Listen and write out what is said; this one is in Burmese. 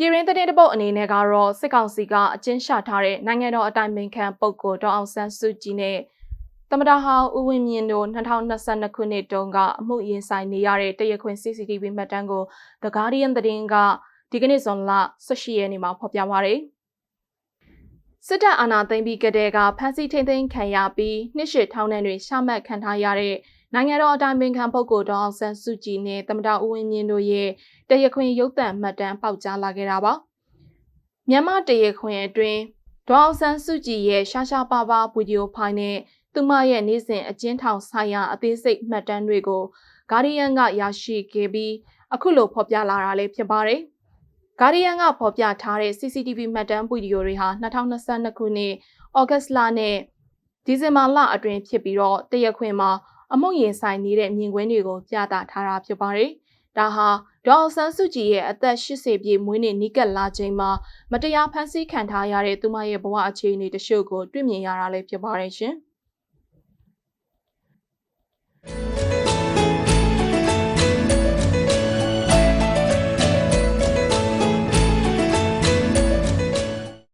ပြည်ရင်းသတင်းတပုတ်အနေနဲ့ကတော့စစ်ကောင်စီကအကျဉ်းချထားတဲ့နိုင်ငံတော်အတိုင်ပင်ခံပုဂ္ဂိုလ်ဒေါအောင်ဆန်းစုကြည်နဲ့သမ္မတဟောင်းဦးဝင်းမြင့်တို့2022ခုနှစ်တုန်းကအမှုရင်ဆိုင်နေရတဲ့တရခွင် CCTV မှတ်တမ်းကို The Guardian သတင်းကဒီကနေ့ဇွန်လ18ရက်နေ့မှာဖော်ပြပါရယ်စစ်တပ်အာဏာသိမ်းပြီးကတည်းကဖမ်းဆီးထိန်းသိမ်းခံရပြီးနှစ်ရှစ်ထောင်ထဲတွင်ရှာမှတ်ခံထားရတဲ့ နိုင်ငံတော်အတိုင်ပင်ခံပုဂ္ဂိုလ်ဒေါအောင်ဆန်းစုကြည်နဲ့သမ္မတဦးဝင်းမြင့်တို့ရဲ့တရခွင်ရုပ်သံမှတ်တမ်းပေါက်ကြားလာခဲ့တာပါမြန်မာတရခွင်အတွင်းဒေါအောင်ဆန်းစုကြည်ရဲ့ရှာရှာပါပါဗီဒီယိုဖိုင်နဲ့သူမရဲ့နေ့စဉ်အကျဉ်းထောင်ဆိုင်ရာအသေးစိတ်မှတ်တမ်းတွေကိုဂါဒီယန်ကရရှိခဲ့ပြီးအခုလိုဖော်ပြလာတာလည်းဖြစ်ပါတယ်။ Guardian ကဖော်ပြထားတဲ့ CCTV မှတ်တမ်းဗီဒီယိုတွေဟာ2022ခုနှစ်ဩဂတ်လနဲ့ဒီဇင်ဘာလအတွင်းဖြစ်ပြီးတော့တရက်ခွင်မှာ အမုံရင်ဆိုင်နေတဲ့မြင်ကွင်းတွေကိုပြသထားတာဖြစ်ပါတယ်။ဒါဟာဒေါအောင်ဆန်းစုကြည်ရဲ့အသက်80ပြည့်မွေးနေ့နီးကပ်လာချိန်မှာမတရားဖမ်းဆီးခံထားရတဲ့သူမရဲ့ဘဝအခြေအနေတချို့ကိုတွေ့မြင်ရတာလည်းဖြစ်ပါတယ်ရှင်။